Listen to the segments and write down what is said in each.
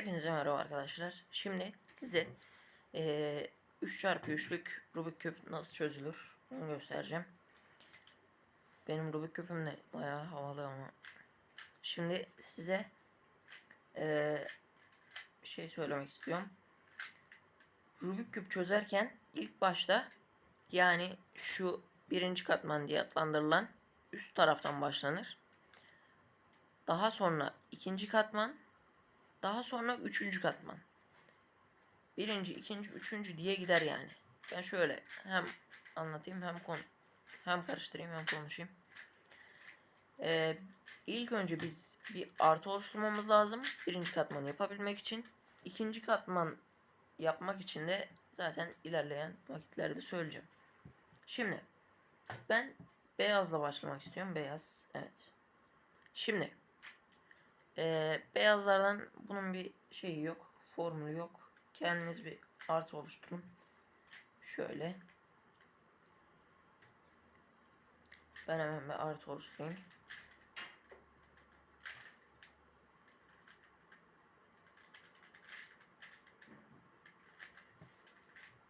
Hepinize merhaba arkadaşlar. Şimdi size eee 3x3'lük Rubik küp nasıl çözülür onu göstereceğim. Benim Rubik küpüm de bayağı havalı ama. Şimdi size eee bir şey söylemek istiyorum. Rubik küp çözerken ilk başta yani şu birinci katman diye adlandırılan üst taraftan başlanır. Daha sonra ikinci katman, daha sonra üçüncü katman. Birinci, ikinci, üçüncü diye gider yani. Ben şöyle hem anlatayım hem konu hem karıştırayım hem konuşayım. Ee, ilk önce biz bir artı oluşturmamız lazım. Birinci katmanı yapabilmek için. ikinci katman yapmak için de zaten ilerleyen vakitlerde söyleyeceğim. Şimdi ben beyazla başlamak istiyorum. Beyaz. Evet. Şimdi ee, beyazlardan bunun bir şeyi yok. Formülü yok. Kendiniz bir artı oluşturun. Şöyle. Ben hemen bir artı oluşturayım.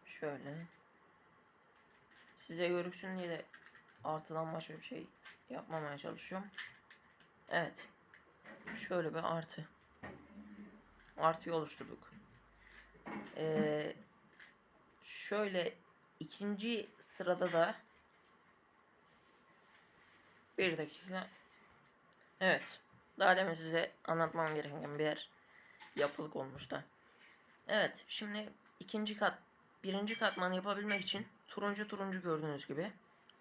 Şöyle. Size görüksün diye de artıdan başka bir şey yapmamaya çalışıyorum. Evet. Şöyle bir artı. Artıyı oluşturduk. Ee, şöyle ikinci sırada da bir dakika. Evet. Daha demin size anlatmam gereken bir yer yapılık olmuş da. Evet. Şimdi ikinci kat birinci katmanı yapabilmek için turuncu turuncu gördüğünüz gibi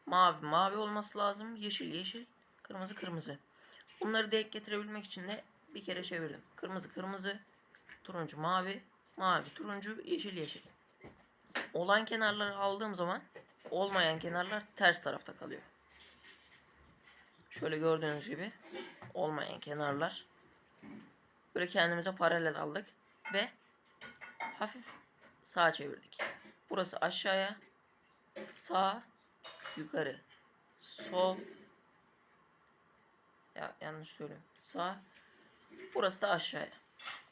mavi mavi olması lazım. Yeşil yeşil. Kırmızı kırmızı. Bunları denk getirebilmek için de bir kere çevirdim. Kırmızı kırmızı, turuncu mavi, mavi turuncu, yeşil yeşil. Olan kenarları aldığım zaman olmayan kenarlar ters tarafta kalıyor. Şöyle gördüğünüz gibi olmayan kenarlar böyle kendimize paralel aldık ve hafif sağa çevirdik. Burası aşağıya, sağ, yukarı, sol, ya yanlış söylüyorum. Sağ. Burası da aşağıya.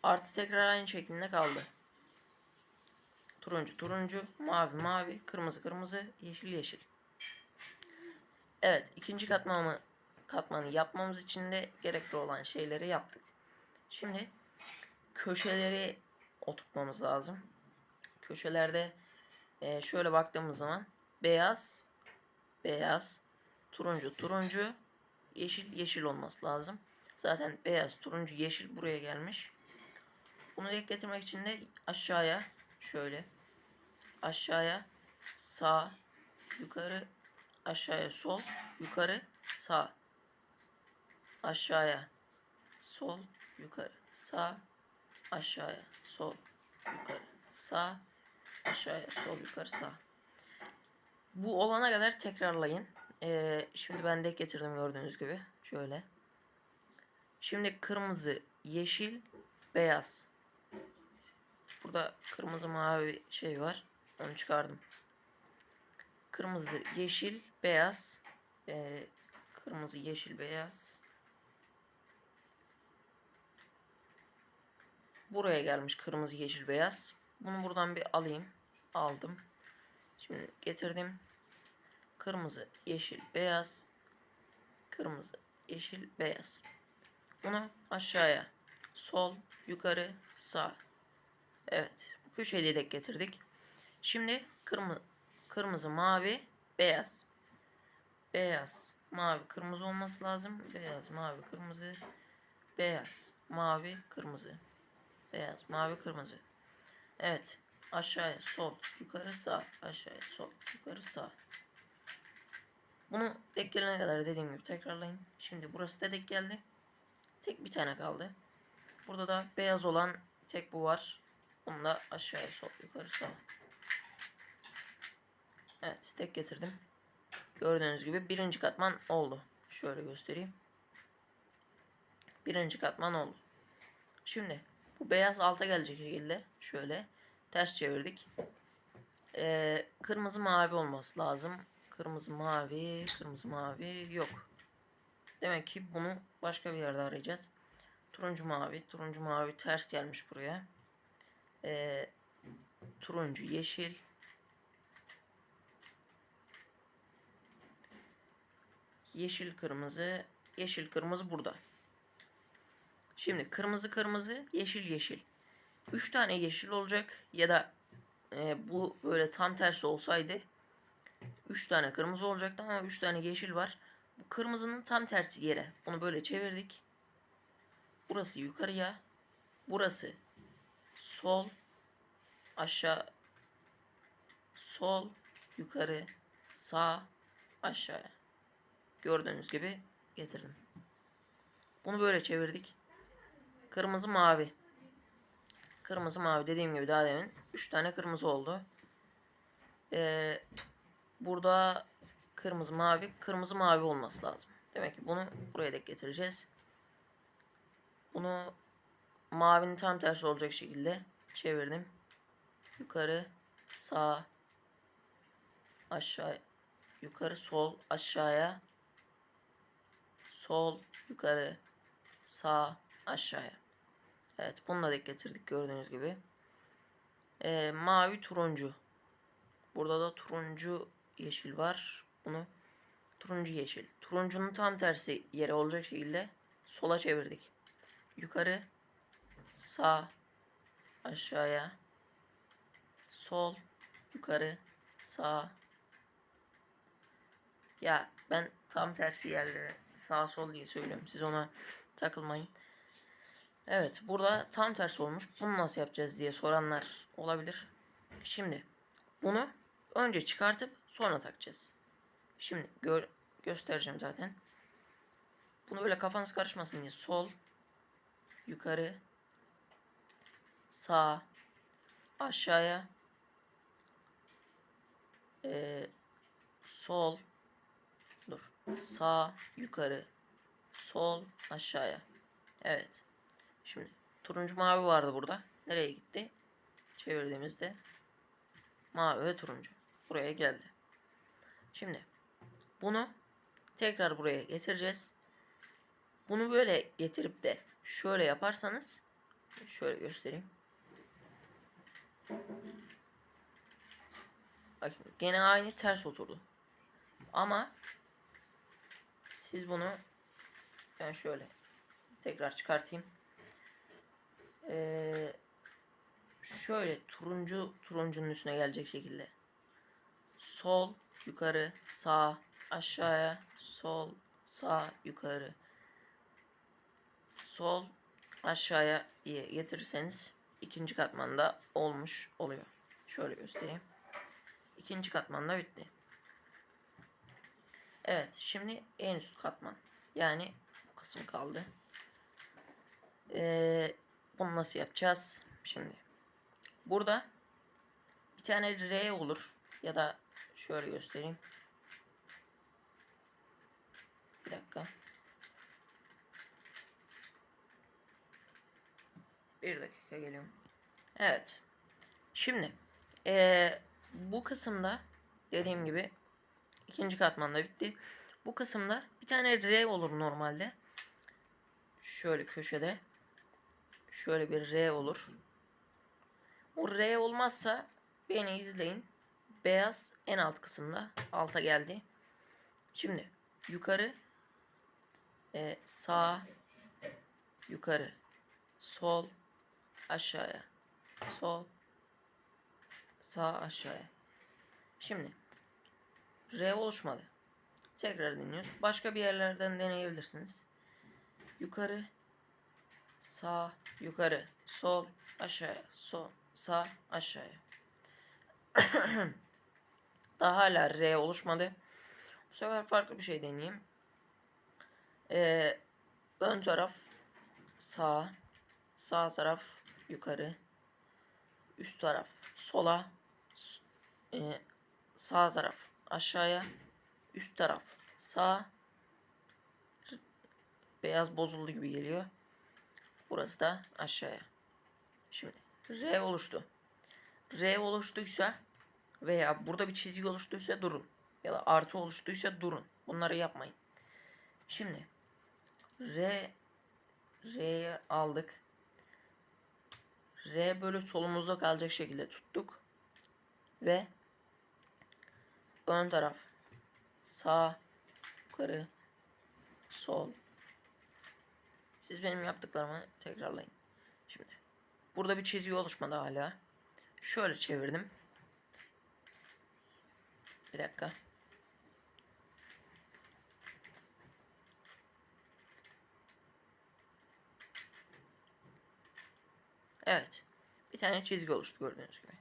Artı tekrar aynı şeklinde kaldı. Turuncu turuncu, mavi mavi, kırmızı kırmızı, yeşil yeşil. Evet, ikinci katmanı katmanı yapmamız için de gerekli olan şeyleri yaptık. Şimdi köşeleri oturtmamız lazım. Köşelerde e, şöyle baktığımız zaman beyaz, beyaz, turuncu, turuncu, yeşil yeşil olması lazım. Zaten beyaz, turuncu, yeşil buraya gelmiş. Bunu denk getirmek için de aşağıya şöyle aşağıya sağ yukarı aşağıya sol yukarı sağ aşağıya sol yukarı sağ aşağıya sol yukarı sağ aşağıya sol yukarı sağ. Bu olana kadar tekrarlayın. Ee, şimdi ben de getirdim gördüğünüz gibi. Şöyle. Şimdi kırmızı, yeşil, beyaz. Burada kırmızı mavi şey var. Onu çıkardım. Kırmızı, yeşil, beyaz. Ee, kırmızı, yeşil, beyaz. Buraya gelmiş kırmızı, yeşil, beyaz. Bunu buradan bir alayım. Aldım. Şimdi getirdim kırmızı, yeşil, beyaz, kırmızı, yeşil, beyaz. Bunu aşağıya, sol, yukarı, sağ. Evet, bu köşeyi de getirdik. Şimdi kırmızı, kırmızı, mavi, beyaz. Beyaz, mavi, kırmızı olması lazım. Beyaz, mavi, kırmızı, beyaz, mavi, kırmızı. Beyaz, mavi, kırmızı. Evet, aşağıya, sol, yukarı, sağ. Aşağıya, sol, yukarı, sağ. Bunu denk kadar dediğim gibi tekrarlayın. Şimdi burası da geldi. Tek bir tane kaldı. Burada da beyaz olan tek bu var. Onu da aşağıya sol yukarı sağ. Evet tek getirdim. Gördüğünüz gibi birinci katman oldu. Şöyle göstereyim. Birinci katman oldu. Şimdi bu beyaz alta gelecek şekilde şöyle ters çevirdik. Ee, kırmızı mavi olması lazım. Kırmızı mavi, kırmızı mavi yok. Demek ki bunu başka bir yerde arayacağız. Turuncu mavi. Turuncu mavi ters gelmiş buraya. Ee, turuncu yeşil. Yeşil kırmızı. Yeşil kırmızı burada. Şimdi kırmızı kırmızı yeşil yeşil. 3 tane yeşil olacak ya da e, bu böyle tam tersi olsaydı 3 tane kırmızı olacaktı ama 3 tane yeşil var. Bu kırmızının tam tersi yere. Bunu böyle çevirdik. Burası yukarıya. Burası sol aşağı sol yukarı sağ aşağıya. Gördüğünüz gibi getirdim. Bunu böyle çevirdik. Kırmızı mavi. Kırmızı mavi dediğim gibi daha demin 3 tane kırmızı oldu. Ee, burada kırmızı mavi kırmızı mavi olması lazım. Demek ki bunu buraya da getireceğiz. Bunu mavinin tam tersi olacak şekilde çevirdim. Yukarı sağ aşağı yukarı sol aşağıya sol yukarı sağ aşağıya. Evet bunu da denk getirdik gördüğünüz gibi. Ee, mavi turuncu. Burada da turuncu yeşil var. Bunu turuncu yeşil. Turuncunun tam tersi yere olacak şekilde sola çevirdik. Yukarı sağ aşağıya sol yukarı sağ ya ben tam tersi yerlere sağ sol diye söylüyorum. Siz ona takılmayın. Evet burada tam tersi olmuş. Bunu nasıl yapacağız diye soranlar olabilir. Şimdi bunu önce çıkartıp sonra takacağız. Şimdi gör, göstereceğim zaten. Bunu böyle kafanız karışmasın diye sol yukarı sağ aşağıya ee, sol dur sağ yukarı sol aşağıya. Evet. Şimdi turuncu mavi vardı burada. Nereye gitti? Çevirdiğimizde mavi ve turuncu buraya geldi şimdi bunu tekrar buraya getireceğiz bunu böyle getirip de şöyle yaparsanız şöyle göstereyim Bakın gene aynı ters oturdu. Ama siz bunu ben şöyle tekrar çıkartayım. Ee, şöyle turuncu turuncunun üstüne gelecek şekilde. Sol, yukarı, sağ, aşağıya, sol, sağ, yukarı, sol, aşağıya diye getirirseniz ikinci katmanda olmuş oluyor. Şöyle göstereyim. İkinci katman da bitti. Evet şimdi en üst katman. Yani bu kısım kaldı. Ee, bunu nasıl yapacağız? Şimdi burada bir tane R olur ya da şöyle göstereyim. Bir dakika. Bir dakika geliyorum. Evet. Şimdi ee, bu kısımda dediğim gibi ikinci katmanda bitti. Bu kısımda bir tane R olur normalde. Şöyle köşede. Şöyle bir R olur. Bu R olmazsa beni izleyin. Beyaz en alt kısımda alta geldi. Şimdi yukarı e, sağ yukarı sol aşağıya sol sağ aşağıya. Şimdi R oluşmadı. Tekrar dinliyoruz. Başka bir yerlerden deneyebilirsiniz. Yukarı sağ yukarı sol aşağıya sol sağ aşağıya. Daha hala R oluşmadı. Bu sefer farklı bir şey deneyeyim. Ee, ön taraf sağ, sağ taraf yukarı, üst taraf sola, e, sağ taraf aşağıya, üst taraf sağ. Beyaz bozuldu gibi geliyor. Burası da aşağıya. Şimdi R oluştu. R oluştuysa veya burada bir çizgi oluştuysa durun. Ya da artı oluştuysa durun. Bunları yapmayın. Şimdi R R'yi aldık. R böyle solumuzda kalacak şekilde tuttuk. Ve ön taraf sağ yukarı sol siz benim yaptıklarımı tekrarlayın. Şimdi burada bir çizgi oluşmadı hala. Şöyle çevirdim. Bir dakika. Evet. Bir tane çizgi oluştu gördüğünüz gibi.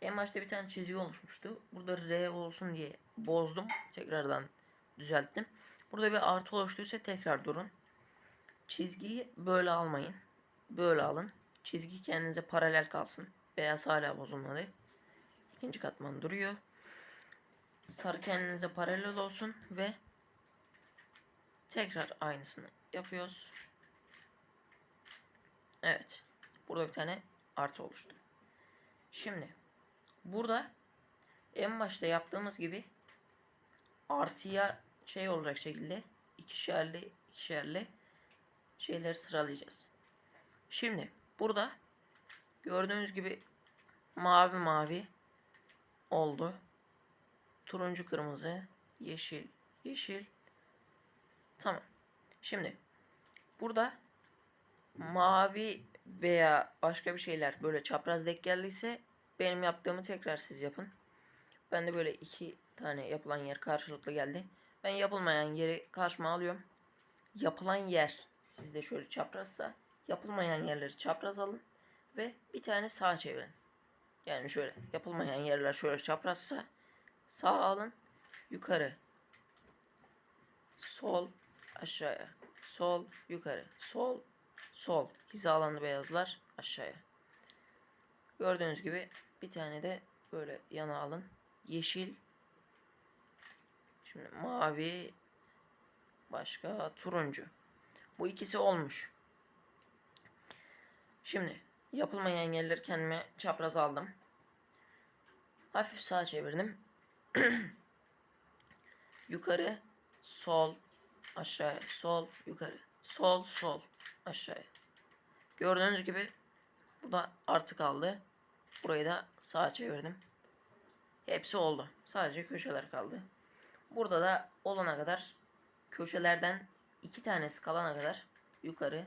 En başta bir tane çizgi oluşmuştu. Burada R olsun diye bozdum. Tekrardan düzelttim. Burada bir artı oluştuysa tekrar durun. Çizgiyi böyle almayın. Böyle alın. Çizgi kendinize paralel kalsın. Beyaz hala bozulmadı. İkinci katman duruyor. Sarı kendinize paralel olsun ve tekrar aynısını yapıyoruz. Evet. Burada bir tane artı oluştu. Şimdi burada en başta yaptığımız gibi artıya şey olacak şekilde ikişerli ikişerli şeyleri sıralayacağız. Şimdi burada gördüğünüz gibi mavi mavi oldu. Turuncu kırmızı, yeşil, yeşil. Tamam. Şimdi burada mavi veya başka bir şeyler böyle çapraz denk geldiyse benim yaptığımı tekrar siz yapın. Ben de böyle iki tane yapılan yer karşılıklı geldi. Ben yapılmayan yeri karşıma alıyorum. Yapılan yer sizde şöyle çaprazsa yapılmayan yerleri çapraz alın ve bir tane sağa çevirin. Yani şöyle yapılmayan yerler şöyle çaprazsa sağ alın yukarı sol aşağıya sol yukarı sol sol hizalandı beyazlar aşağıya. Gördüğünüz gibi bir tane de böyle yana alın. Yeşil. Şimdi mavi. Başka turuncu. Bu ikisi olmuş. Şimdi yapılmayan yerleri kendime çapraz aldım. Hafif sağa çevirdim. yukarı, sol, aşağı, sol, yukarı. Sol, sol, aşağıya. Gördüğünüz gibi burada artı kaldı. Burayı da sağa çevirdim. Hepsi oldu. Sadece köşeler kaldı. Burada da olana kadar köşelerden iki tanesi kalana kadar yukarı,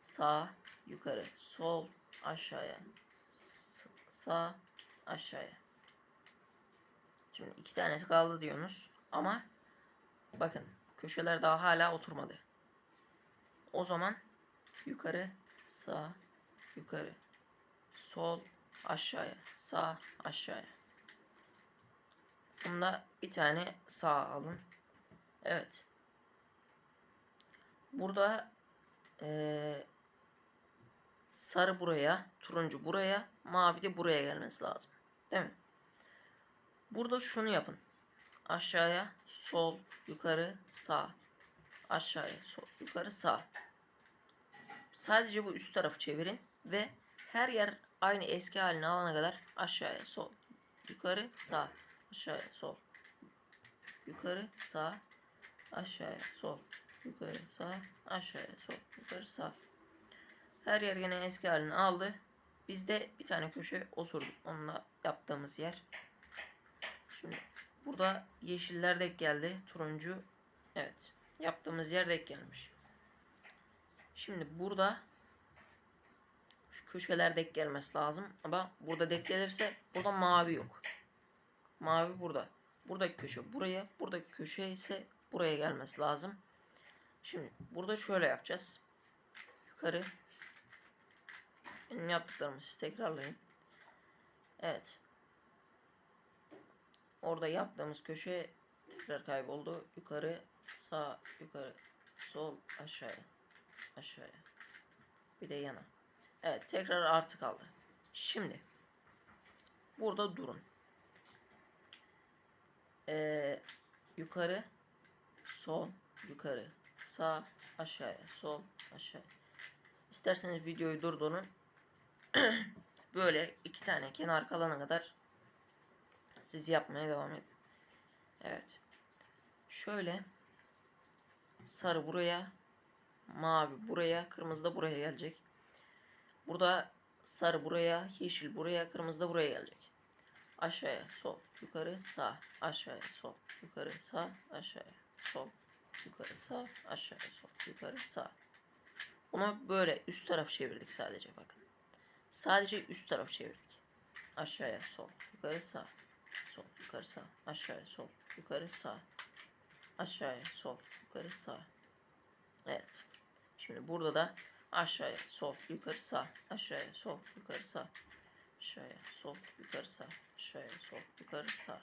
sağ, yukarı, sol, aşağıya, sağ, aşağıya. Şimdi iki tanesi kaldı diyorsunuz ama bakın köşeler daha hala oturmadı. O zaman yukarı, sağ, yukarı, sol, aşağıya, sağ, aşağıya. Bunda bir tane sağ alın. Evet. Burada ee, sarı buraya, turuncu buraya, mavi de buraya gelmesi lazım. Değil mi? Burada şunu yapın. Aşağıya, sol, yukarı, sağ. Aşağıya, sol, yukarı, sağ. Sadece bu üst tarafı çevirin ve her yer aynı eski haline alana kadar aşağıya, sol, yukarı, sağ, aşağıya, sol, yukarı, sağ, aşağıya, sol, yukarı, sağ, aşağıya, sol, yukarı, sağ. Her yer yine eski halini aldı. Bizde bir tane köşe oturdu. Onunla yaptığımız yer. Şimdi burada yeşiller denk geldi. Turuncu. Evet. Yaptığımız yer denk gelmiş. Şimdi burada şu köşeler denk gelmesi lazım. Ama burada denk gelirse burada mavi yok. Mavi burada. Buradaki köşe buraya. Buradaki köşe ise buraya gelmesi lazım. Şimdi burada şöyle yapacağız. Yukarı. Benim yaptıklarımı siz tekrarlayın. Evet. Orada yaptığımız köşe tekrar kayboldu. Yukarı, sağ, yukarı, sol, aşağıya. Aşağıya. Bir de yana. Evet tekrar artı kaldı. Şimdi burada durun. Ee, yukarı, sol, yukarı, sağ, aşağıya, sol, aşağı. İsterseniz videoyu durdurun. Böyle iki tane kenar kalana kadar siz yapmaya devam edin. Evet. Şöyle sarı buraya, mavi buraya, kırmızı da buraya gelecek. Burada sarı buraya, yeşil buraya, kırmızı da buraya gelecek. Aşağıya, sol, yukarı, sağ, aşağıya, sol, yukarı, sağ, aşağıya, sol, yukarı, sağ, aşağıya, sol, yukarı, sağ. Bunu böyle üst taraf çevirdik sadece bakın. Sadece üst taraf çevirdik. Aşağıya, sol, yukarı, sağ, sol, yukarı, sağ, aşağıya, sol, yukarı, sağ, aşağıya, sol, yukarı, sağ. Evet. Şimdi burada da aşağıya, sol, yukarı, sağ, aşağıya, sol, yukarı, sağ, aşağıya, sol, yukarı, sağ, aşağıya, sol, yukarı, sağ.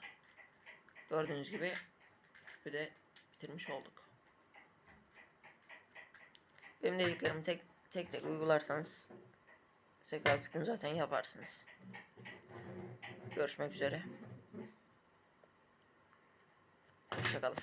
Gördüğünüz gibi küpü de bitirmiş olduk. Benim dediklerimi tek tek tek uygularsanız zeka küpünü zaten yaparsınız. Görüşmek üzere. 这个了。